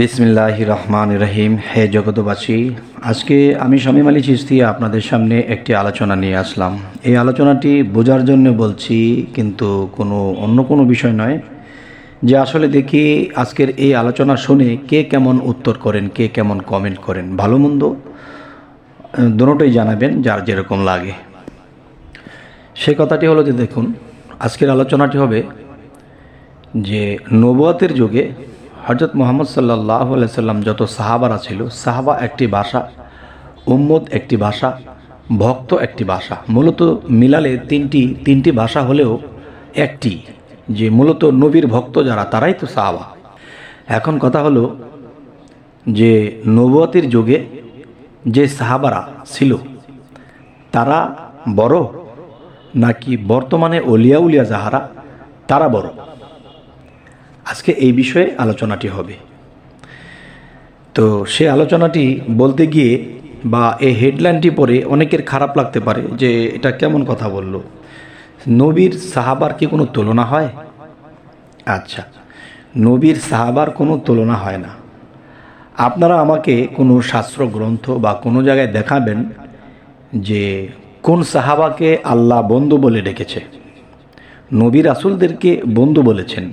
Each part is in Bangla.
বিসমিল্লাহ রহমান রহিম হে জগতবাসী আজকে আমি শামীম আলী চিস্তি আপনাদের সামনে একটি আলোচনা নিয়ে আসলাম। এই আলোচনাটি বোঝার জন্য বলছি, কিন্তু কোনো অন্য কোনো বিষয় নয় যে আসলে দেখি আজকের এই আলোচনা শুনে কে কেমন উত্তর করেন, কে কেমন কমেন্ট করেন, ভালো মন্দ? দুটোই জানাবেন যার যেরকম লাগে। সে কথাটি হলো যে দেখুন, আজকের আলোচনাটি হবে যে নবুয়াতের যুগে হজরত মোহাম্মদ সাল্লাহ সাল্লাম যত সাহাবারা ছিল, সাহাবা একটি ভাষা উম্মদ একটি ভাষা ভক্ত একটি ভাষা মূলত মিলালে তিনটি তিনটি ভাষা হলেও একটি, যে মূলত নবীর ভক্ত যারা, তারাই তো সাহাবা। এখন কথা হলো যে নবুয়াতের যুগে যে সাহাবারা ছিল, তারা বড় নাকি বর্তমানে অলিয়া উলিয়া যাহারা, তারা বড়? আজকে এই বিষয়ে আলোচনাটি হবে। তো সে আলোচনাটি বলতে গিয়ে বা এই হেডলাইনটি পড়ে অনেকের খারাপ লাগতে পারে যে এটা কেমন কথা বলল। নবীর সাহাবার কি কোনো তুলনা হয়? আচ্ছা নবীর সাহাবার কোনো তুলনা হয় না। আপনারা আমাকে কোনো শাস্ত্র গ্রন্থ বা কোনো জায়গায় দেখাবেন যে কোন সাহাবাকে আল্লাহ বন্ধু বলে ডেকেছে? নবী রাসুলদেরকে বন্ধু বলেছেন।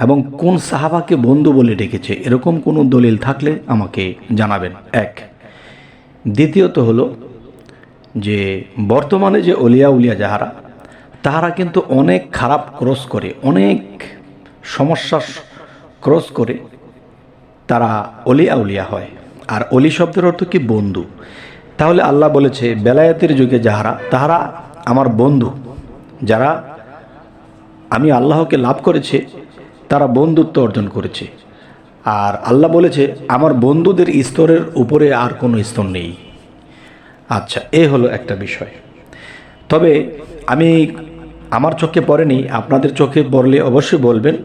এবং কোন সাহাবাকে বন্ধু বলে ডেকেছে, এরকম কোনো দলিল থাকলে আমাকে জানাবেন। এক। দ্বিতীয়ত হলো যে, বর্তমানে যে অলিয়া উলিয়া যাহারা, তাহারা কিন্তু অনেক খারাপ ক্রস করে, অনেক সমস্যা ক্রস করে তারা অলিয়া উলিয়া হয়। আর অলি শব্দের অর্থ কি বন্ধু? তাহলে আল্লাহ বলেছে, বেলায়েতের যুগে যাহারা, তাহারা আমার বন্ধু, যারা আমি আল্লাহকে লাভ করেছে তারা বন্ধুত্ব অর্জন করেছে। আর আল্লাহ বলেছে, আমার বন্ধুদের স্তরের উপরে আর কোনো স্তর নেই। আচ্ছা এ হলো একটা বিষয়। তবে আমি আমার চোখে পড়েনি, আপনাদের চোখে পড়লে অবশ্যই বলবেন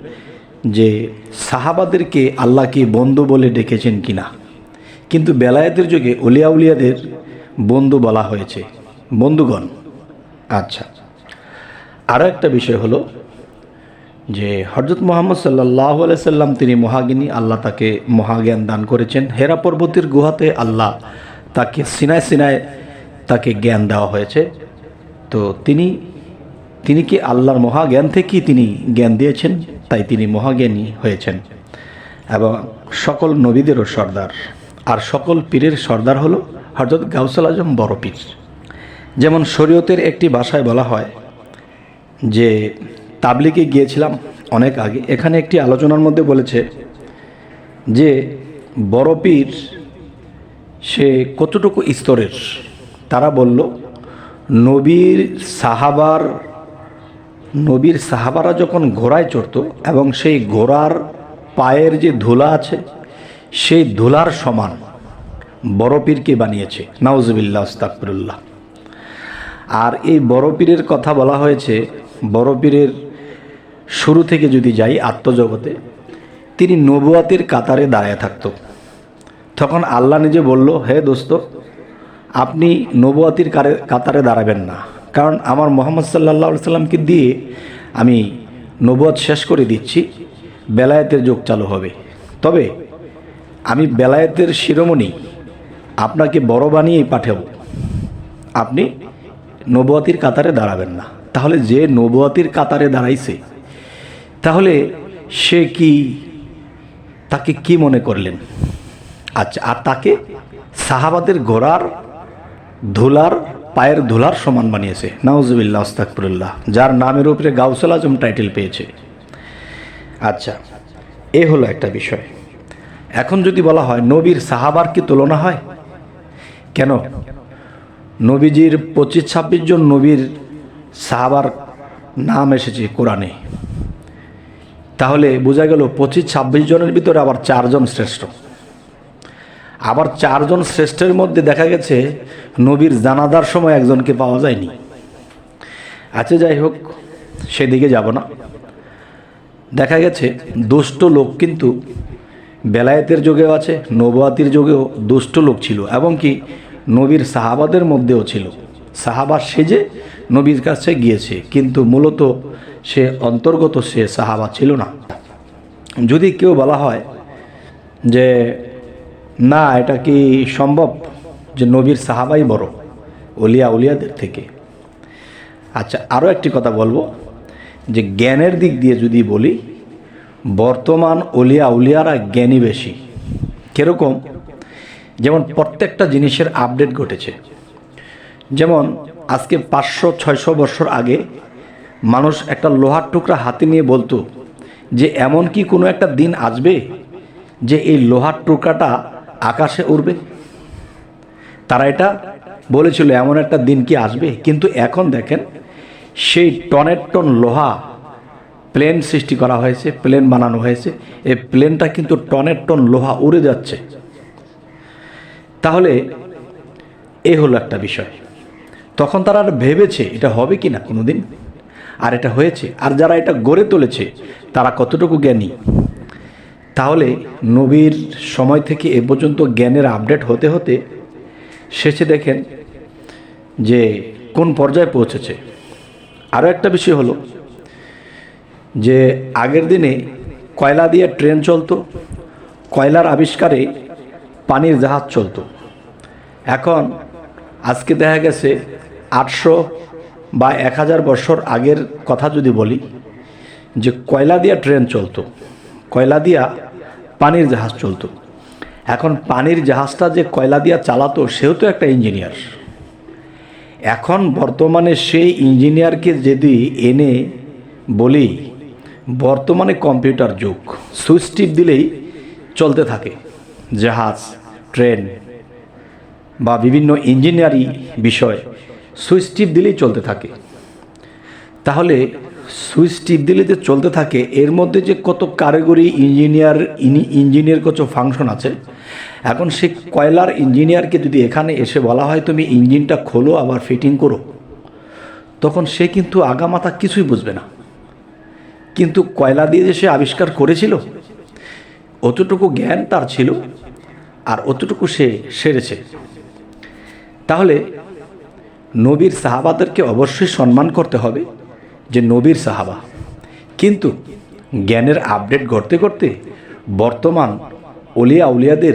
যে সাহাবাদেরকে আল্লাহ কি বন্ধু বলে ডেকেছেন কিনা। কিন্তু বেলায়েতের যুগে উলিয়া উলিয়াদের বন্ধু বলা হয়েছে। বন্ধুগণ আচ্ছা। আরও একটা বিষয় হলো যে হজরত মোহাম্মদ সাল্লাহ সাল্লাম, তিনি মহাগিনী, আল্লাহ তাকে মহাজ্ঞান দান করেছেন। হেরা পর্বতের গুহাতে আল্লাহ তাকে সিনায় সিনায় তাকে জ্ঞান দেওয়া হয়েছে। তো তিনি তিনি কি আল্লাহর মহাজ্ঞান থেকেই তিনি জ্ঞান দিয়েছেন? তাই তিনি মহাজ্ঞানী হয়েছেন। এবং সকল নবীদেরও সর্দার। আর সকল পীরের সর্দার হলো হজরত গাউসাল আজম বড় পীর। যেমন শরীয়তের একটি ভাষায় বলা হয় যে তাবলিকে গিয়েছিলাম অনেক আগে। এখানে একটি আলোচনার মধ্যে বলেছে যে, বড় পীর, সে কতটুকু স্তরের? তারা বলল, নবীর সাহাবার, নবীর সাহাবারা যখন ঘোড়ায় চড়ত এবং সেই ঘোড়ার পায়ের যে ধুলা আছে, সেই ধুলার সমান বড় পীরকে বানিয়েছে। নাউজবিল্লা আস্তাকফিরুল্লাহ আর এই বড় পীরের কথা বলা হয়েছে, বড় পীরের শুরু থেকে যদি যাই আত্মজগতে, তিনি নবুয়াতের কাতারে দাঁড়ায় থাকত। তখন আল্লাহ নিজে বলল, হে দোস্ত, আপনি নবুয়াতির কাতারে দাঁড়াবেন না। কারণ আমার মোহাম্মদ সাল্লাহ সাল্লামকে দিয়ে আমি নবুয়াত শেষ করে দিচ্ছি, বেলায়েতের যোগ চালু হবে। তবে আমি বেলায়েতের শিরোমণি, আপনাকে বড় বানিয়েই পাঠাব। আপনি নবুয়াতির কাতারে দাঁড়াবেন না। তাহলে যে নবুয়াতির কাতারে দাঁড়াইছে তাহলে সে কি তাকে কি মনে করলেন? আচ্ছা আর তাকে সাহাবাদের ঘোড়ার ধুলার, পায়ের ধুলার সমান বানিয়েছে। নাউজুবিল্লাহ আস্তাকফিরুল্লাহ যার নামের উপরে গাউসাল আজম টাইটেল পেয়েছে। আচ্ছা এ হলো একটা বিষয়। এখন যদি বলা হয়, নবীর সাহাবার কি তুলনা হয়? কেন? নবীজির পঁচিশ ছাব্বিশ জন নবীর সাহাবার নাম এসেছে কোরআনে। তাহলে বোঝা গেল পঁচিশ, ছাব্বিশ জনের ভিতরে আবার চারজন শ্রেষ্ঠ। আবার চারজন শ্রেষ্ঠের মধ্যে দেখা গেছে নবীর জানাদার সময় একজনকে পাওয়া যায়নি। আচ্ছা যাই হোক, সেদিকে যাব না। দেখা গেছে দুষ্ট লোক কিন্তু বেলায়েতের যুগেও আছে নবাতির যুগেও দুষ্ট লোক ছিল এবং কি নবীর সাহাবাদের মধ্যেও ছিল। সাহাবা সেজে নবীর কাছে গিয়েছে, কিন্তু মূলত সে অন্তর্গত সে সাহাবা ছিল না। যদি কেউ বলা হয় যে, না, এটা কি সম্ভব যে নবীর সাহাবাই বড় অলিয়া উলিয়াদের থেকে? আচ্ছা আরও একটি কথা বলব, যে জ্ঞানের দিক দিয়ে যদি বলি, বর্তমান অলিয়া উলিয়ারা জ্ঞানী বেশি। কীরকম? যেমন প্রত্যেকটা জিনিসের আপডেট ঘটেছে। যেমন আজকে পাঁচশো, ছয়শো বছর আগে মানুষ একটা লোহার টুকরা হাতে নিয়ে বলতো যে, এমন কি কোনো একটা দিন আসবে যে এই লোহার টুকরাটা আকাশে উড়বে? তারা এটা বলেছিল, এমন একটা দিন কি আসবে? কিন্তু এখন দেখেন, সেই টনের টন লোহা প্লেন সৃষ্টি করা হয়েছে, প্লেন বানানো হয়েছে। এই প্লেনটা কিন্তু টনের টন লোহা উড়ে যাচ্ছে। তাহলে এ হলো একটা বিষয়। তখন তারা আর ভেবেছে এটা হবে কি না কোনো দিন আর এটা হয়েছে, আর যারা এটা গড়ে তুলেছে, তারা কতটুকু জ্ঞানী? তাহলে নবীর সময় থেকে এ পর্যন্ত জ্ঞানের আপডেট হতে হতে শেষে দেখেন যে কোন পর্যায়ে পৌঁছেছে। আরও একটা বিষয় হলো যে আগের দিনে কয়লা দিয়ে ট্রেন চলতো, কয়লার আবিষ্কারে পানির জাহাজ চলতো। এখন আজকে দেখা গেছে আটশো বা এক হাজার বছর আগের কথা যদি বলি, যে কয়লা দিয়া ট্রেন চলতো, কয়লা দিয়া পানির জাহাজ চলতো। এখন পানির জাহাজটা যে কয়লা দিয়া চালাতো, সেও তো একটা ইঞ্জিনিয়ার। এখন বর্তমানে সেই ইঞ্জিনিয়ারকে যদি এনে বলি, বর্তমানে কম্পিউটার যুগ, সুইচ টিপ দিলেই চলতে থাকে, জাহাজ, ট্রেন বা বিভিন্ন ইঞ্জিনিয়ারিং বিষয়। সুইচ টিপ দিলেই চলতে থাকে। তাহলে সুইচ টিপ দিলে যে চলতে থাকে, এর মধ্যে যে কত কারিগরি ইঞ্জিনিয়ার ইঞ্জিনিয়ার কত ফাংশন আছে, এখন সে কয়লার ইঞ্জিনিয়ারকে যদি এখানে এসে বলা হয়, তুমি ইঞ্জিনটা খোলো, আবার ফিটিং করো, তখন সে কিন্তু আগামাতা কিছুই বুঝবে না। কিন্তু কয়লা দিয়ে যে সে আবিষ্কার করেছিল, অতটুকু জ্ঞান তার ছিল, আর অতটুকু সে সেরেছে। তাহলে নবীর সাহাবাদেরকে অবশ্যই সম্মান করতে হবে যে নবীর সাহাবা। কিন্তু জ্ঞানের আপডেট করতে করতে বর্তমান অলিয়া উলিয়াদের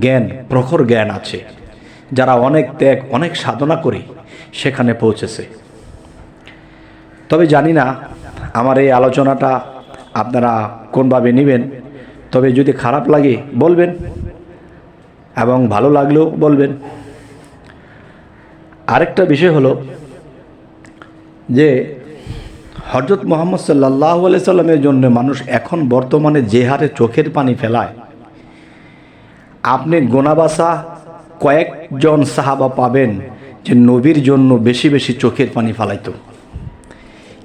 জ্ঞান, প্রখর জ্ঞান আছে, যারা অনেক ত্যাগ, অনেক সাধনা করে সেখানে পৌঁছেছে। তবে জানি না আমার এই আলোচনাটা আপনারা কোনভাবে নেবেন, তবে যদি খারাপ লাগে বলবেন এবং ভালো লাগলেও বলবেন। আরেকটা বিষয় হলো যে হজরত মোহাম্মদ সাল্লাহ সাল্লামের জন্য মানুষ এখন বর্তমানে যে হারে চোখের পানি ফেলায়, আপনি গোনাবাসা কয়েকজন সাহাবা পাবেন যে নবীর জন্য বেশি বেশি চোখের পানি ফেলাইতো।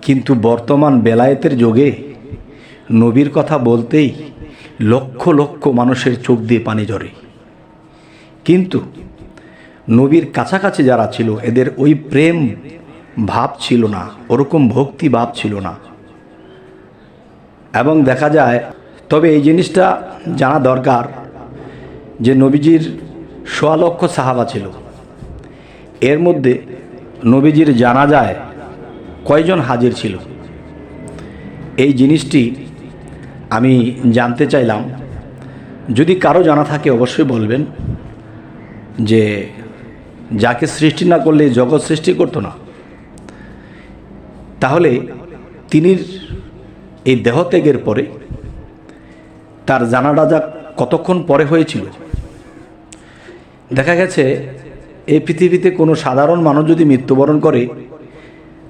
কিন্তু বর্তমান বেলায়েতের যোগে নবীর কথা বলতেই লক্ষ লক্ষ মানুষের চোখ দিয়ে পানি ঝরে। কিন্তু নবীর কাছাকাছি যারা ছিল, এদের ওই প্রেম ভাব ছিল না, ওরকম ভক্তি ভাব ছিল না। এবং দেখা যায়, তবে এই জিনিসটা জানা দরকার যে নবীজির সোয়া লক্ষ সাহাবা ছিল। এর মধ্যে নবীজির জানা যায় কয়জন হাজির ছিল? এই জিনিসটি আমি জানতে চাইলাম। যদি কারও জানা থাকে, অবশ্যই বলবেন যে যাকে সৃষ্টি না করলে জগৎ সৃষ্টি করতো না। তাহলে তিনি এই দেহত্যাগের পরে তার জানাটা যা কতক্ষণ পরে হয়েছিল? দেখা গেছে, এই পৃথিবীতে কোনো সাধারণ মানুষ যদি মৃত্যুবরণ করে,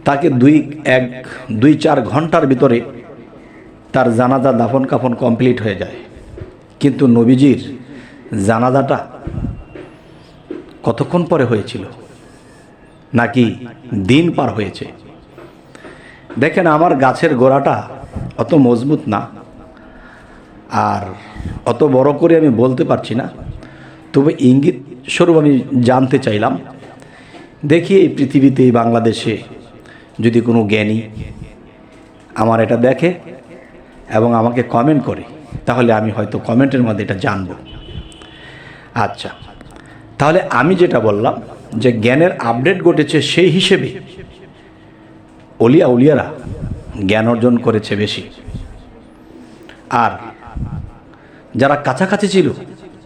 তাকে দুই এক দুই চার ঘণ্টার ভিতরে তার জানাজা দাফন কাফন কমপ্লিট হয়ে যায়। কিন্তু নবীজির জানাজাটা কতক্ষণ পরে হয়েছিল? নাকি দিন পার হয়েছে? দেখেন, আমার গাছের গোড়াটা অত মজবুত না। আর অত বড় করে আমি বলতে পারছি না। তবে ইঙ্গিত স্বরূপ আমি জানতে চাইলাম। দেখি এই পৃথিবীতে, এই বাংলাদেশে যদি কোনো জ্ঞানী আমার এটা দেখে এবং আমাকে কমেন্ট করে, তাহলে আমি হয়তো কমেন্টের মধ্যে এটা জানব। আচ্ছা। তাহলে আমি যেটা বললাম যে জ্ঞানের আপডেট ঘটেছে সেই হিসেবে অলিয়া উলিয়ারা জ্ঞান অর্জন করেছে বেশি। আর যারা কাছাকাছি ছিল,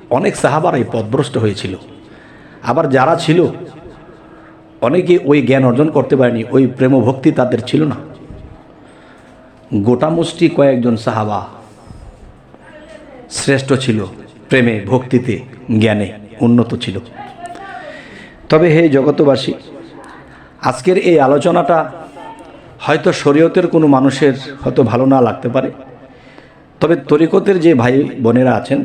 অনেক সাহাবারাই পথভ্রষ্ট হয়েছিল। আবার যারা ছিল, অনেকে ওই জ্ঞান অর্জন করতে পারেনি, ওই প্রেম ভক্তি তাদের ছিল না। গোটা মুষ্টি কয়েকজন সাহাবা শ্রেষ্ঠ ছিল প্রেমে, ভক্তিতে, জ্ঞানে। উন্নত ছিল। তবে হে জগতবাসী আজকের এই আলোচনাটা হয়তো শরীয়তের কোনো মানুষের হয়তো ভালো না লাগতে পারে। তবে তরিকতের যে ভাই বোনেরা আছেন,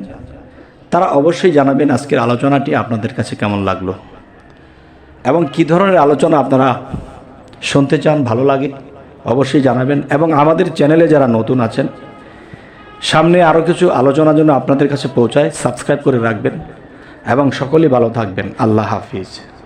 তারা অবশ্যই জানাবেন আজকের আলোচনাটি আপনাদের কাছে কেমন লাগল। এবং কী ধরনের আলোচনা আপনারা শুনতে চান, ভালো লাগে, অবশ্যই জানাবেন। এবং আমাদের চ্যানেলে যারা নতুন আছেন, সামনে আরও কিছু আলোচনার জন্য আপনাদের কাছে পৌঁছায়, সাবস্ক্রাইব করে রাখবেন। এবং সকলেই ভালো থাকবেন। আল্লাহ হাফিজ।